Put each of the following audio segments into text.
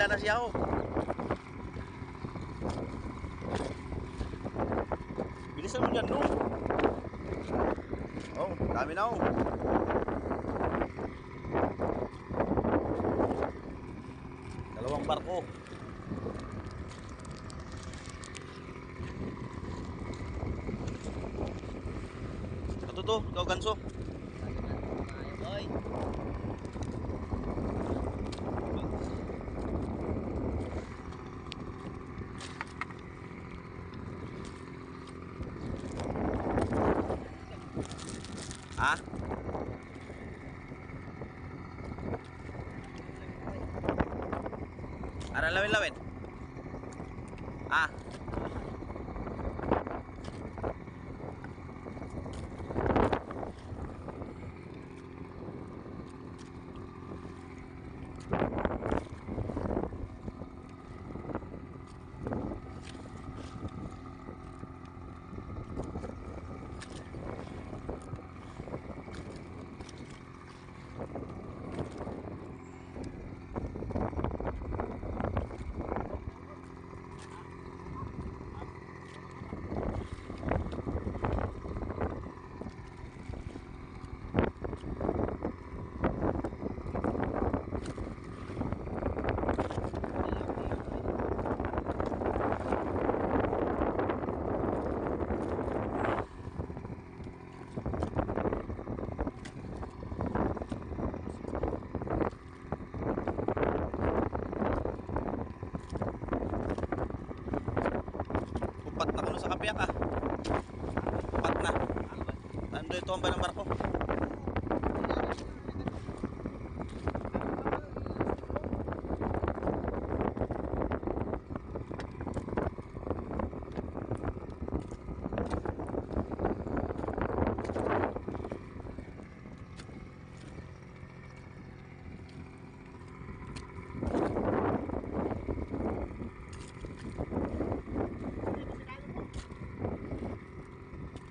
Nahila na siya oh. Bilisan mo dyan, no? Oh, dami na oh. Dalawang barko. Ito to, ikaw ganso. Ha? Ara lawin lawin. Ah. Upat na kuno sa kapiyak ah. Upat na. Nando ito ang ba ng barko?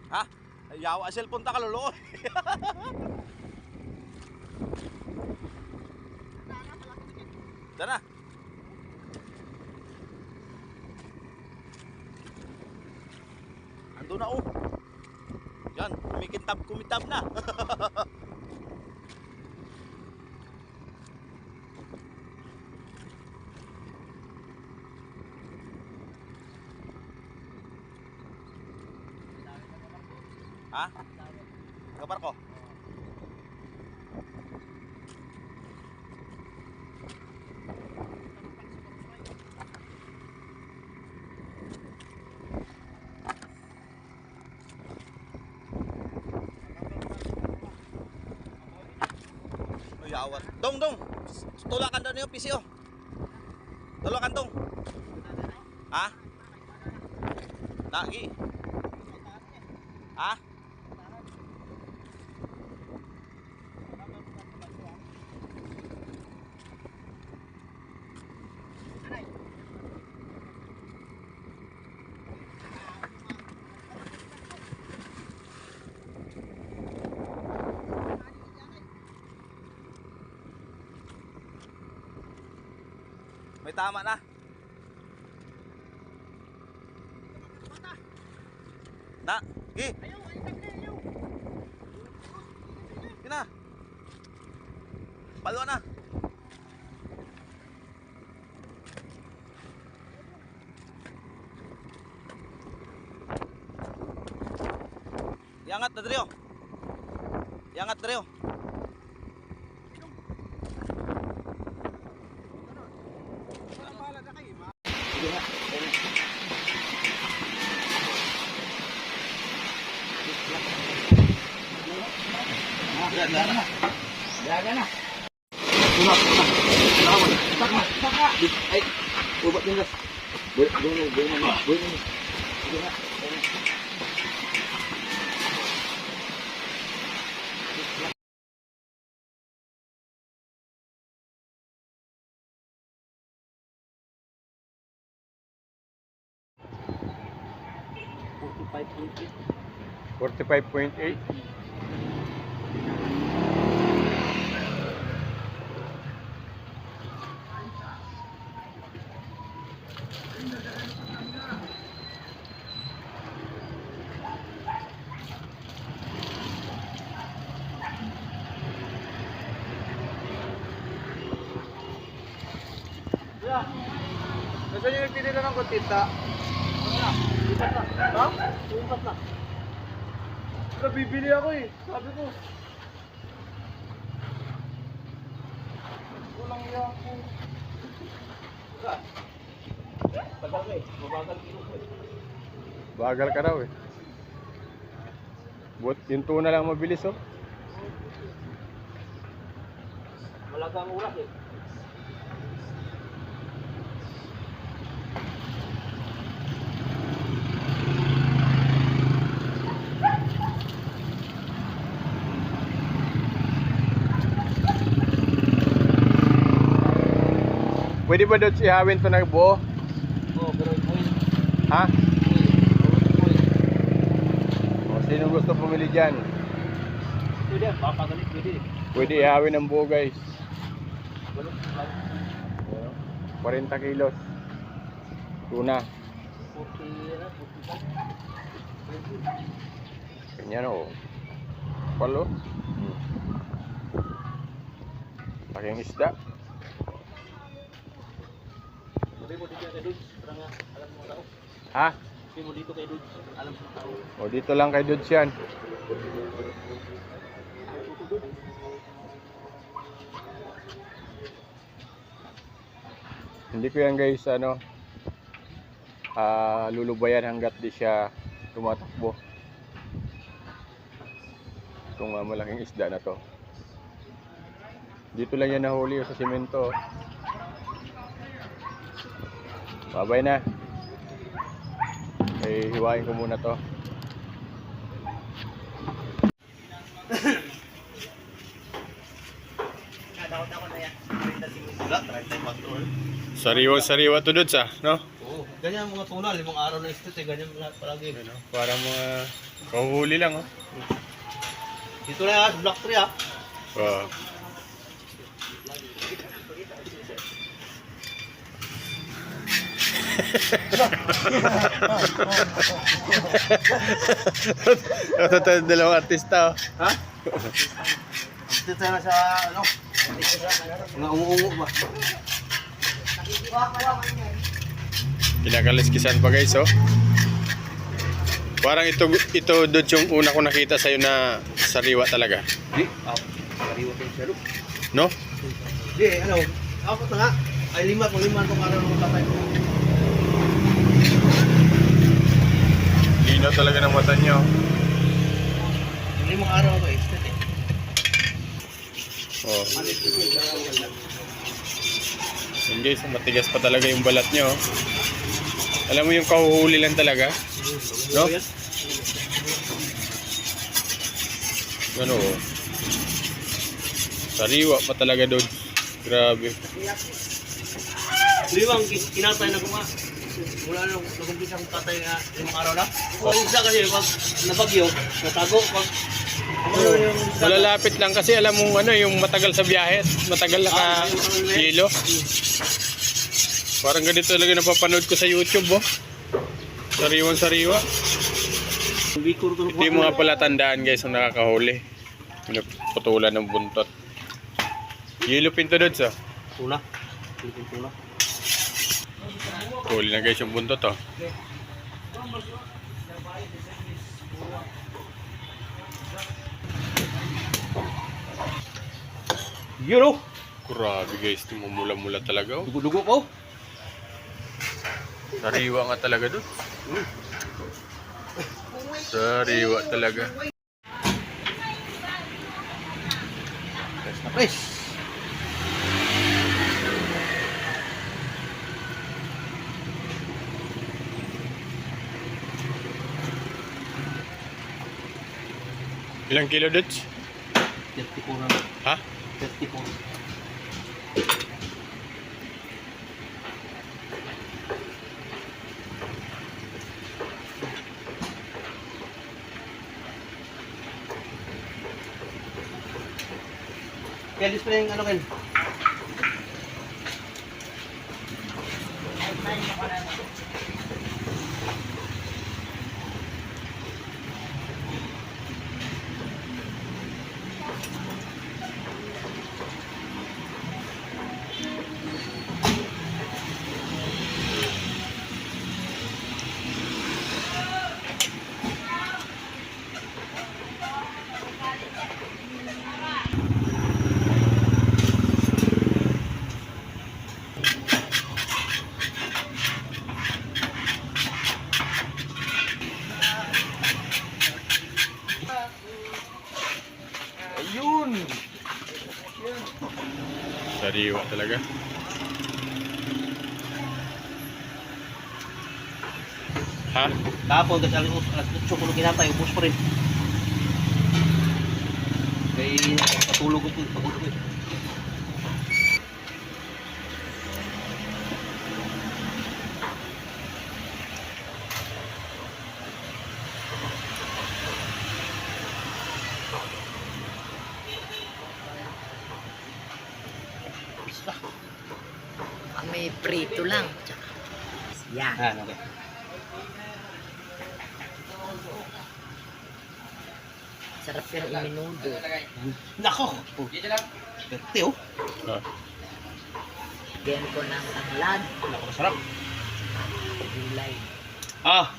Ha? Ayaw ang cellphone ta kaluluoy. Tara. Ando na oh. Yan, kumikintab kumitab na. ha? Kabar ko. Ay, awat. Dong, dong. Tulakan daw niyo PC oh. Tulakan dong. Ha? Nagi. Ha? May tama na. Na, gi. Gina. Palo na. Iangat na drio. Iangat drio. Dagan na. Tuna, tuna. Tuna mo. Saka, saka. Ay, ubat din gas. Boleh, boleh, boleh. Boleh. Boleh. 45.8 Gusto nyo nagpili lang ng kutita? Ha? Umat na. Nabibili ako eh. Sabi ko. Walang iya ako. Tagal ko eh. Mabagal kilo ko eh. Bagal ka raw eh. But yung tuna lang mabilis oh. Malagang ulas eh. Pwede ba doon ihawin to na buo? Oo, pero boy. Ha? O, sino gusto pumili dyan? Pwede, papagalit pwede. Pwede ihawin ng buo guys. Balot, balot. 40 kilos. Tuna. 40 na, 40 Ganyan o. Palo. Hmm. Laking isda. Ha? Mo dito kay Dudes, alam mo tao. O dito lang kay Dudes yan. Hindi ko yan guys ano ah lulubayan hanggat di siya tumatakbo. Itong ah, malaking isda na to. Dito lang yan nahuli oh, sa simento. Babay na. Eh, hiwain ko muna to. Sariwa sariwa to dudes ah, no? Oo, ganyan mga tuna, limang araw na istit eh, ganyan lahat palagi. Ano, para mga kahuhuli lang oh. Dito na yan, sa Block 3 ah. Oh. Ito tayo dalawang artista oh. Ha? Dito tayo na sa, ano, mga umuungo ba? Kinakaliskisan pa guys oh. Parang ito ito doon yung una ko nakita sa'yo na sariwa talaga. Di, ah, kariwa tayo doon. No? Di, ano, ako nga, ay lima, kung lima itong araw ng tatay ko. Linaw talaga ng mata niyo. Yung limang araw ako eh. Oh. Yun guys, matigas pa talaga yung balat niyo. oh. Alam mo yung kahuhuli lang talaga? No? Ano oh. Sariwa pa talaga doon. Grabe. Limang kin- kinatay na nga. Mula nung nagumpisa akong tatay nga limang araw na. O isa kasi pag nabagyo, natago, pag ano yung Malalapit lang kasi alam mong ano yung matagal sa biyahe, matagal na ka kilo. Parang ganito talaga napapanood ko sa YouTube oh. Sariwan sariwa. Ito yung mga palatandaan guys ang nakakahuli. Pinuputulan ng buntot. Yellow pinto doon sa. Pilipin tuna. Huli na guys yung buntot oh. Yun oh! Grabe guys, tumumula-mula talaga oh. Dugo-dugo po. Sariwa nga talaga doon. Sariwa talaga. Ilang kilo doon? 34 na. Ha? 34. Kaya display yung ano Ayun! Sariwa talaga. Ha? Tapos, kasi alas 8 ko nung kinatay, ubos pa rin. Kaya patulog ko, ko. eh. Isa. Ang may prito lang. Yan. Ah, okay. Sarap yung iminudo. Nako! Berte oh. Ah, Diyan ko ng tanglad. Nako, masarap. Gulay. Ah!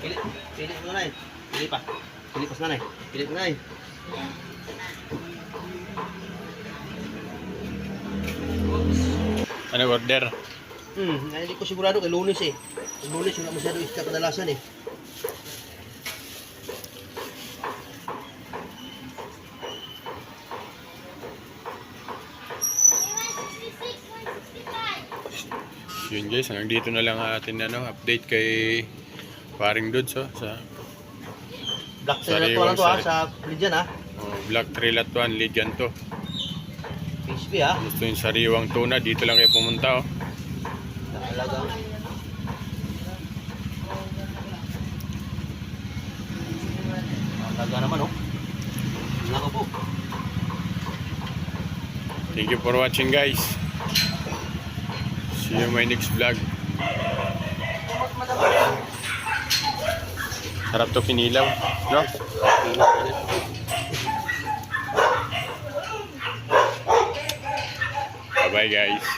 Pili, pili mo na eh. Pili pa. Pili pa sa nanay. Pili mo na eh. ano order? Hmm, hindi ko sigurado kay lunes eh. Yung lunes, wala masyado isda kadalasan eh. Yun guys, hanggang dito na lang ang atin ano, update kay Paring Dudes oh, sa Black Sariwang Tail na to lang to ha, sa Lidyan ha. oh, Black Trail at 1, Lydian to. PSP ha. Gusto yung sariwang tuna, dito lang kayo pumunta oh. Talagang. Talaga naman oh. Nako po. Thank you for watching guys. See you my next vlog. Sarap to kinilaw, no? Bye bye guys.